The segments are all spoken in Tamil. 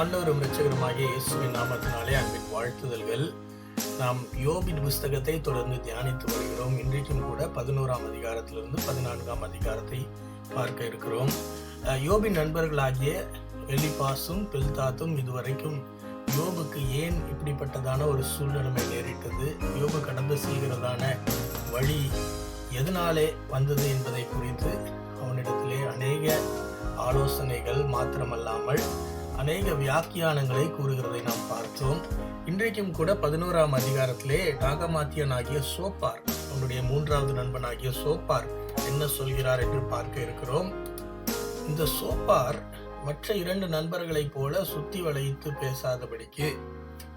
ஆண்டவரும் ரட்சகருமாகிய இயேசுவின் நாமத்தினாலே அன்பின் வாழ்த்துதல்கள். நாம் யோபின் புஸ்தகத்தை தொடர்ந்து தியானித்து வருகிறோம். இன்றைக்கும் கூட பதினோராம் அதிகாரத்திலிருந்து பதினான்காம் அதிகாரத்தை பார்க்க இருக்கிறோம். யோபின் நண்பர்களாகிய எலிபாசும் பில்தாத்தும் இதுவரைக்கும் யோபுக்கு ஏன் இப்படிப்பட்டதான ஒரு சூழ்நிலைமை நேரிட்டது? யோபு கடந்து செல்கிறதான வழி எதனாலே வந்தது என்பதை குறித்து அவனிடத்திலே அநேக ஆலோசனைகள் மாத்திரமல்லாமல் அநேக வியாக்கியானங்களை கூறுகிறதை நாம் பார்த்தோம். இன்றைக்கும் கூட பதினோராம் அதிகாரத்திலே நாகமாத்தியனாகிய சோப்பார் அவனுடைய மூன்றாவது நண்பனாகிய சோப்பார் என்ன சொல்கிறார் என்று பார்க்க இருக்கிறோம். இந்த சோப்பார் மற்ற இரண்டு நண்பர்களைப் போல சுத்தி வளைத்து பேசாதபடிக்கு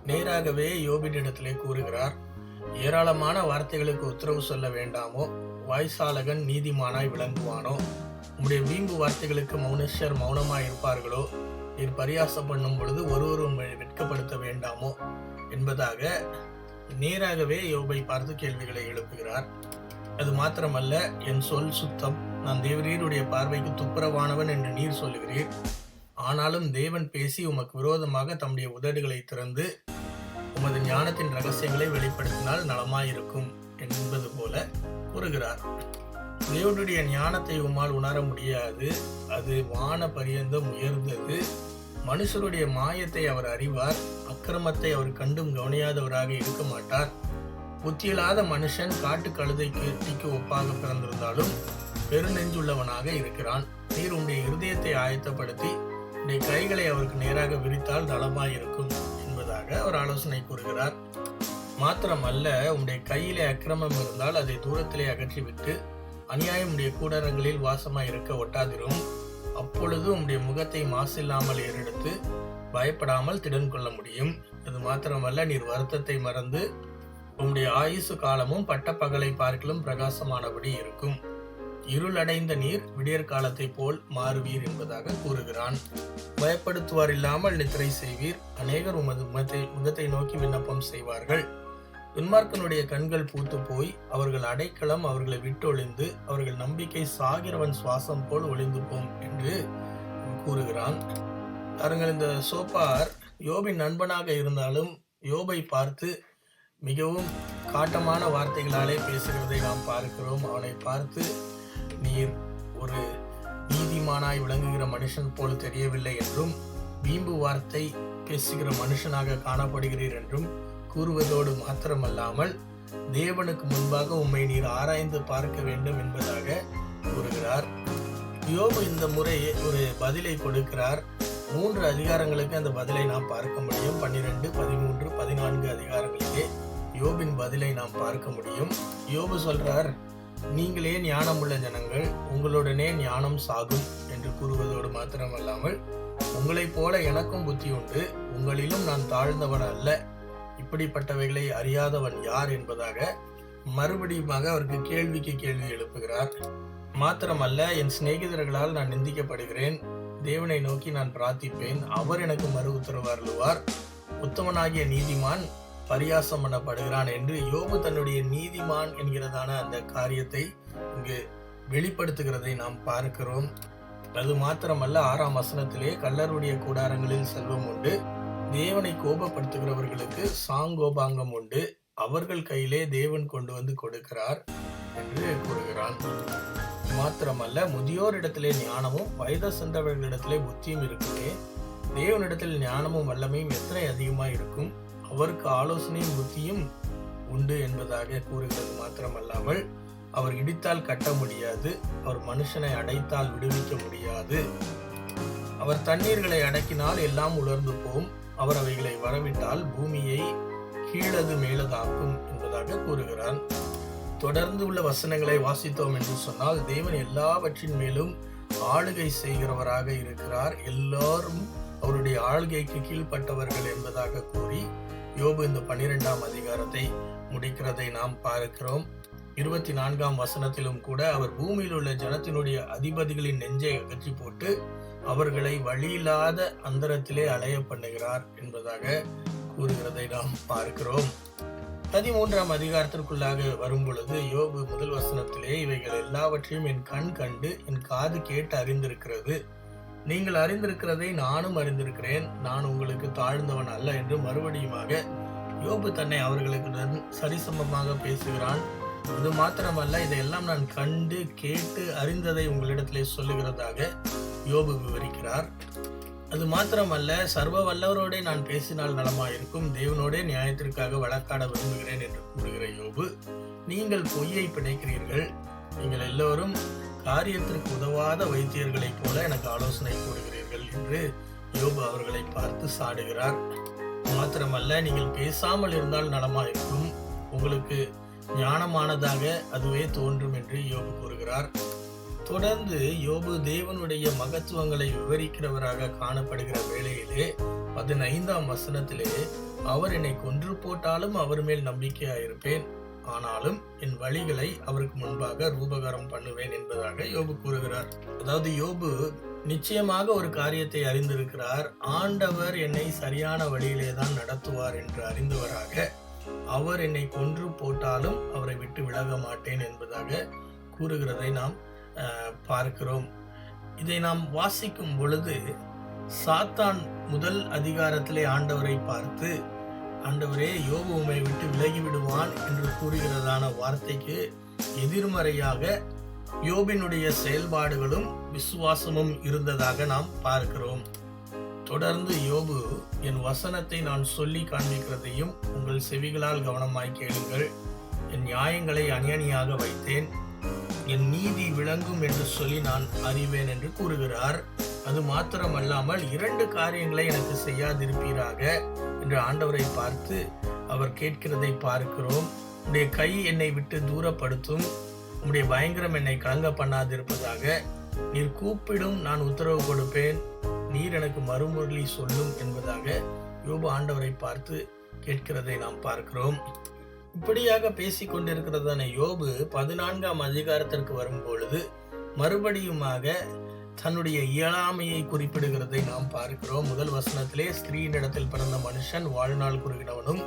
நேராகவே யோபினிடத்திலே கூறுகிறார் ஏராளமான வார்த்தைகளுக்கு உத்தரவு சொல்ல வேண்டாமோ? வாய்சாலகன் நீதிமானாய் விளங்குவானோ? உம்முடைய வீம்பு வார்த்தைகளுக்கு மௌனேஸ்வர் மௌனமாய் இருப்பார்களோ நீர் பரியாசம் பண்ணும் பொழுது ஒருவரும் வெட்கப்படுத்த வேண்டாமோ? என்பதாக நேராகவே யோபை பார்த்து கேள்விகளை எழுப்புகிறார். அது மாத்திரமல்ல என் சொல் சுத்தம். நான் தேவரீருடைய பார்வைக்கு துப்புரவானவன் என்று நீர் சொல்லுகிறீர். ஆனாலும் தேவன் பேசி உமக்கு விரோதமாக தம்முடைய உதடுகளை திறந்து உமது ஞானத்தின் ரகசியங்களை வெளிப்படுத்தினால் நலமாயிருக்கும் என்பது போல கூறுகிறார். தேவனுடைய ஞானத்தை உம்மால் உணர முடியாது. அது வான பரியந்தம் உயர்ந்தது. மனுஷருடைய மாயத்தை அவர் அறிவார். அக்கிரமத்தை அவர் கண்டும் கவனியாதவராக இருக்க மாட்டார். புத்தியில்லாத மனுஷன் காட்டு கழுதைக்கு தீக்கு ஒப்பாக பிறந்திருந்தாலும் பெருநெஞ்சுள்ளவனாக இருக்கிறான். நீர் உன்னுடைய இருதயத்தை ஆயத்தப்படுத்தி உன்னுடைய கைகளை அவருக்கு நேராக விரித்தால் இருக்கும் என்பதாக அவர் ஆலோசனை கூறுகிறார். மாத்திரமல்ல உன்னுடைய கையிலே அக்கிரமம் இருந்தால் அதை தூரத்திலே அகற்றிவிட்டு அநியாயம் உடைய கூடாரங்களில் வாசமாய் இருக்க ஒட்டாதிரும். அப்பொழுது உம்முடைய முகத்தை மாசில்லாமல் ஏறெடுத்து பயப்படாமல் திடன் கொள்ள முடியும். அது மாத்திரமல்ல நீர் வருத்தத்தை மறந்து உம்முடைய ஆயுசு காலமும் பட்டப்பகலை பார்க்கலும் பிரகாசமானபடி இருக்கும். இருளடைந்த நீர் விடியற் காலத்தை போல் மாறுவீர் என்பதாக கூறுகிறான். பயப்படுத்துவார் இல்லாமல் நித்திரை செய்வீர். அநேகர் உமது முகத்தை முகத்தை நோக்கி விண்ணப்பம் செய்வார்கள். துன்மார்க்கனுடைய கண்கள் பூத்து போய் அவர்கள் அடைக்கலம் அவர்களை விட்டொழிந்து அவர்கள் நம்பிக்கை சாகிறவன் சுவாசம் போல் ஒளிந்து போம் என்று கூறுகிறான். பாருங்கள் இந்த சோப்பார் யோபின் நண்பனாக இருந்தாலும் யோபை பார்த்து மிகவும் காட்டமான வார்த்தைகளாலே பேசுகிறதை நாம் பார்க்கிறோம். அவனை பார்த்து நீர் ஒரு நீதிமானாய் விளங்குகிற மனுஷன் போல் தெரியவில்லை என்றும் வீம்பு வார்த்தை பேசுகிற மனுஷனாக காணப்படுகிறீர் என்றும் கூறுவதோடு மாத்திரமல்லாமல் தேவனுக்கு முன்பாக உம்மை நீர் ஆராய்ந்து பார்க்க வேண்டும் என்பதாக கூறுகிறார். யோபு இந்த முறை ஒரு பதிலை கொடுக்கிறார். மூன்று அதிகாரங்களுக்கு அந்த பதிலை நாம் பார்க்க முடியும். பன்னிரெண்டு பதிமூன்று பதினான்கு அதிகாரங்களிலே யோபின் பதிலை நாம் பார்க்க முடியும். யோபு சொல்றார் நீங்களே ஞானமுள்ள ஜனங்கள் உங்களுடனே ஞானம் சாகும் என்று கூறுவதோடு மாத்திரமல்லாமல் உங்களைப் போல எனக்கும் புத்தி உண்டு. உங்களிலும் நான் தாழ்ந்தவன் அல்ல. இப்படிப்பட்டவைகளை அறியாதவன் யார் என்பதாக மறுபடியுமாக அவருக்கு கேள்விக்கு கேள்வி எழுப்புகிறார். மாத்திரமல்ல என் சிநேகிதர்களால் நான் நிந்திக்கப்படுகிறேன். தேவனை நோக்கி நான் பிரார்த்திப்பேன். அவர் எனக்கு மறு உத்தரவு அருளுவார். உத்தமனாகிய நீதிமான் பரியாசம் பண்ணப்படுகிறான் என்று யோபு தன்னுடைய நீதிமான் என்கிறதான அந்த காரியத்தை இங்கு வெளிப்படுத்துகிறதை நாம் பார்க்கிறோம். அது மாத்திரமல்ல ஆறாம் வசனத்திலே கல்லருடைய கூடாரங்களில் செல்வம் உண்டு. தேவனை கோபப்படுத்துகிறவர்களுக்கு சாங்கோபாங்கம் உண்டு. அவர்கள் கையிலே தேவன் கொண்டு வந்து கொடுக்கிறார் என்று கூறுகிறான். மாத்திரமல்ல முதியோரிடத்திலே ஞானமும் வயது சென்றவர்களிடத்திலே புத்தியும் இருக்குமே. தேவனிடத்தில் ஞானமும் வல்லமையும் எத்தனை அதிகமாக இருக்கும். அவருக்கு ஆலோசனையும் புத்தியும் உண்டு என்பதாக கூறுகிறது. மாத்திரமல்லாமல் அவர் இடித்தால் கட்ட முடியாது. அவர் மனுஷனை அடைத்தால் விடுவிக்க முடியாது. அவர் தண்ணீர்களை அடக்கினால் எல்லாம் உலர்ந்து போகும் அவர் அவைகளை வரவிட்டால் பூமியை கீழது மேலதாக்கும் என்பதாக கூறுகிறான். தொடர்ந்து உள்ள வசனங்களை வாசித்தோம் என்று சொன்னால் தேவன் எல்லாவற்றின் மேலும் ஆளுகை செய்கிறவராக இருக்கிறார். எல்லாரும் அவருடைய ஆளுகைக்கு கீழ்ப்பட்டவர்கள் என்பதாக கூறி யோபு இந்த பன்னிரெண்டாம் அதிகாரத்தை முடிக்கிறதை நாம் பார்க்கிறோம். இருபத்தி நான்காம் வசனத்திலும் கூட அவர் பூமியில் உள்ள ஜனத்தினுடைய அதிபதிகளின் நெஞ்சை அகற்றி போட்டு அவர்களை வழியில்லாத அந்தரத்திலே அலைய பண்ணுகிறார் என்பதாக கூறுகிறதை நாம் பார்க்கிறோம். பதிமூன்றாம் அதிகாரத்திற்குள்ளாக வரும் பொழுது யோபு முதல் வசனத்திலே இவைகள் எல்லாவற்றையும் என் கண் கண்டு என் காது கேட்டு அறிந்திருக்கிறது. நீங்கள் அறிந்திருக்கிறதை நானும் அறிந்திருக்கிறேன். நான் உங்களுக்கு தாழ்ந்தவன் அல்ல என்று மறுபடியுமாக யோபு தன்னை அவர்களுக்கு சரிசமமாக பேசுகிறான். இது மாத்திரமல்ல இதையெல்லாம் நான் கண்டு கேட்டு அறிந்ததை உங்களிடத்திலே சொல்லுகிறதாக யோபு விவரிக்கிறார். அது மாத்திரமல்ல சர்வ வல்லவரோடே நான் பேசினால் நலமாயிருக்கும். தேவனோடே நியாயத்திற்காக வழக்காட விரும்புகிறேன் என்று கூறுகிற யோபு நீங்கள் பொய்யை பிணைக்கிறீர்கள். நீங்கள் எல்லோரும் காரியத்திற்கு உதவாத வைத்தியர்களைப் போல எனக்கு ஆலோசனை கூறுகிறீர்கள் என்று யோபு அவர்களை பார்த்து சாடுகிறார். மாத்திரமல்ல நீங்கள் பேசாமல் இருந்தால் நலமாயிருக்கும். உங்களுக்கு ஞானமானதாக அதுவே தோன்றும் என்று யோபு கூறுகிறார். தொடர்ந்து யோபு தேவனுடைய மகத்துவங்களை விவரிக்கிறவராக காணப்படுகிற வேளையிலே பதினைந்தாம் வசனத்திலே அவர் என்னை கொன்று போட்டாலும் அவர் மேல் நம்பிக்கையாயிருப்பேன். ஆனாலும் என் வழிகளை அவருக்கு முன்பாக ரூபகாரம் பண்ணுவேன் என்பதாக யோபு கூறுகிறார். அதாவது யோபு நிச்சயமாக ஒரு காரியத்தை அறிந்திருக்கிறார். ஆண்டவர் என்னை சரியான வழியிலே தான் நடத்துவார் என்று அறிந்தவராக அவர் என்னை கொன்று போட்டாலும் அவரை விட்டு விலக மாட்டேன் என்பதாக கூறுகிறதை நாம் பார்க்கிறோம். இதை நாம் வாசிக்கும் பொழுது சாத்தான் முதல் அதிகாரத்திலே ஆண்டவரை பார்த்து ஆண்டவரே யோபு உமை விட்டு விலகி விடுவான் என்று கூறுகிறதான வார்த்தைக்கு எதிர்மறையாக யோபினுடைய செயல்பாடுகளும் விசுவாசமும் இருந்ததாக நாம் பார்க்கிறோம். தொடர்ந்து யோபு என் வசனத்தை நான் சொல்லி காண்பிக்கிறதையும் உங்கள் செவிகளால் கவனமாய் கேளுங்கள். என் நியாயங்களை அணியணியாக வைத்தேன். என் நீதி விளங்கும் என்று சொல்லி நான் அறிவேன் என்று கூறுகிறார். அது மாத்திரமல்லாமல் இரண்டு காரியங்களை எனக்கு செய்யாதிருப்பீராக என்று ஆண்டவரை பார்த்து அவர் கேட்கிறதை பார்க்கிறோம். உடைய கை என்னை விட்டு தூரப்படுத்தும். உடைய பயங்கரம் என்னை கலங்க பண்ணாதிருப்பதாக. நீர் கூப்பிடும் நான் உத்தரவு கொடுப்பேன். நீர் எனக்கு மறுமுரளி சொல்லும் என்பதாக யோபு ஆண்டவரை பார்த்து கேட்கிறதை நாம் பார்க்கிறோம். இப்படியாக பேசிக் கொண்டிருக்கிறதான யோபு பதினான்காம் அதிகாரத்திற்கு வரும் பொழுது மறுபடியுமாக தன்னுடைய இயலாமையை குறிப்பிடுகிறதை நாம் பார்க்கிறோம். முதல் வசனத்திலே ஸ்திரீனிடத்தில் பிறந்த மனுஷன் வாழ்நாள் குறுகினவனும்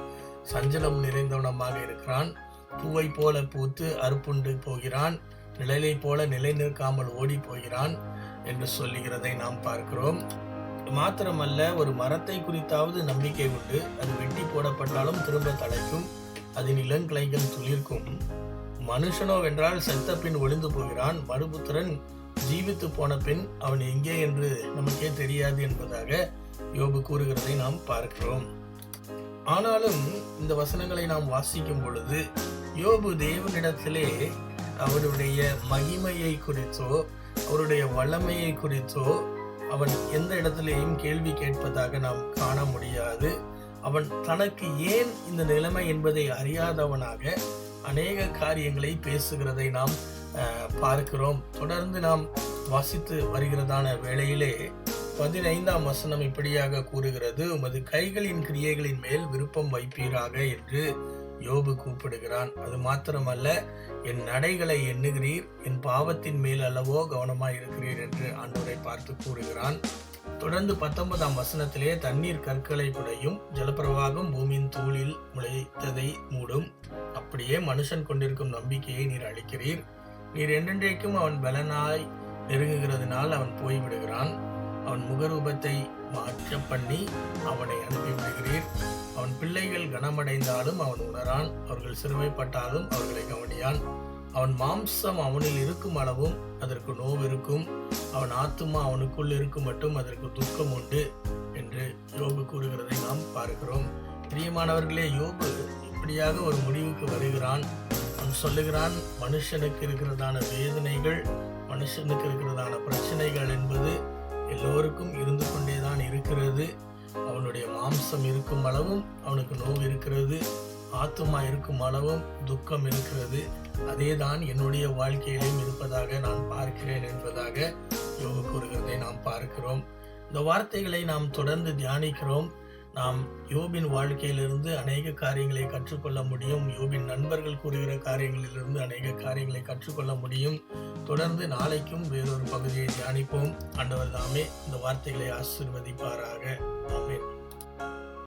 சஞ்சலம் நிறைந்தவனமாக இருக்கிறான். பூவை போல பூத்து அறுப்புண்டு போகிறான். நிழலை போல நிலை நிற்காமல் ஓடி போகிறான் என்று சொல்லுகிறதை நாம் பார்க்கிறோம். மாத்திரமல்ல ஒரு மரத்தை குறித்தாவது நம்பிக்கை உண்டு. அது வெட்டி போடப்பட்டாலும் திரும்ப தலைக்கும். அதன் இளங்கிளைகள் துளிர்க்கும் மனுஷனோ வென்றால் செத்த பின் ஒளிந்து போகிறான் மறுபுத்திரன் ஜீவித்து போன பின் அவன் எங்கே என்று நமக்கே தெரியாது என்பதாக யோபு கூறுகிறதை நாம் பார்க்கிறோம். ஆனாலும் இந்த வசனங்களை நாம் வாசிக்கும் பொழுது யோபு தேவனிடத்திலே அவருடைய மகிமையை குறித்தோ அவருடைய வல்லமையை குறித்தோ அவன் எந்த இடத்திலேயும் கேள்வி கேட்பதாக நாம் காண முடியாது. அவன் தனக்கு ஏன் இந்த நிலைமை என்பதை அறியாதவனாக அநேக காரியங்களை பேசுகிறதை நாம் பார்க்கிறோம். தொடர்ந்து நாம் வாசித்து வருகிறதான வேளையிலே பதினைந்தாம் வசனம் இப்படியாக கூறுகிறது. உமது கைகளின் கிரியைகளின் மேல் விருப்பம் வைப்பீராக என்று யோபு கூப்பிடுகிறான். அது மாத்திரமல்ல என் நடைகளை எண்ணுகிறீர் என் பாவத்தின் மேல் அல்லவோ கவனமாய் இருக்கிறீர் என்று ஆண்டோரை பார்த்து கூறுகிறான். தொடர்ந்து பத்தொன்பதாம் வசனத்திலே தண்ணீர் கற்களை புடையும் ஜலப்பிரவாகம் பூமியின் தூளில் முளைத்ததை மூடும். அப்படியே மனுஷன் கொண்டிருக்கும் நம்பிக்கையை நீர் அளிக்கிறீர் நீர் என்றென்றைக்கும் அவன் பலனாய் நெருங்குகிறதுனால் அவன் போய்விடுகிறான். அவன் முகரூபத்தை மாற்ற பண்ணி அவனை அனுப்பிவிடுகிறீர். அவன் பிள்ளைகள் கனமடைந்தாலும் அவன் உணரான். அவர்கள் சிறுமைப்பட்டாலும் அவர்களை கவனியான். அவன் மாம்சம் அவனில் இருக்கும் அளவும் அதற்கு நோவு இருக்கும். அவன் ஆத்துமா அவனுக்குள் இருக்கும் மட்டும் அதற்கு துக்கம் உண்டு என்று யோபு கூறுகிறதை நாம் பார்க்கிறோம். பிரியமானவர்களே யோபு இப்படியாக ஒரு முடிவுக்கு வருகிறான். அவன் சொல்லுகிறான் மனுஷனுக்கு இருக்கிறதான வேதனைகள் மனுஷனுக்கு இருக்கிறதான பிரச்சனைகள் என்பது எல்லோருக்கும் இருந்து கொண்டேதான் இருக்கிறது. அவனுடைய மாம்சம் இருக்கும் அளவும் அவனுக்கு நோவு இருக்கிறது. ஆத்துமா இருக்கும் அளவும் துக்கம் இருக்கிறது. அதேதான் என்னுடைய வாழ்க்கையிலும் இருப்பதாக நான் பார்க்கிறேன் என்பதாக யோக கூறுகிறதை நாம் பார்க்கிறோம். இந்த வார்த்தைகளை நாம் தொடர்ந்து தியானிக்கிறோம். நாம் யோபின் வாழ்க்கையிலிருந்து அநேக காரியங்களை கற்றுக்கொள்ள முடியும். யோபின் நண்பர்கள் கூறுகிற காரியங்களிலிருந்து அநேக காரியங்களை கற்றுக்கொள்ள முடியும். தொடர்ந்து நாளைக்கும் வேறொரு பகுதியை தியானிப்போம். ஆண்டவர் தாமே இந்த வார்த்தைகளை ஆசிர்வதிப்பாராக. ஆமேன்.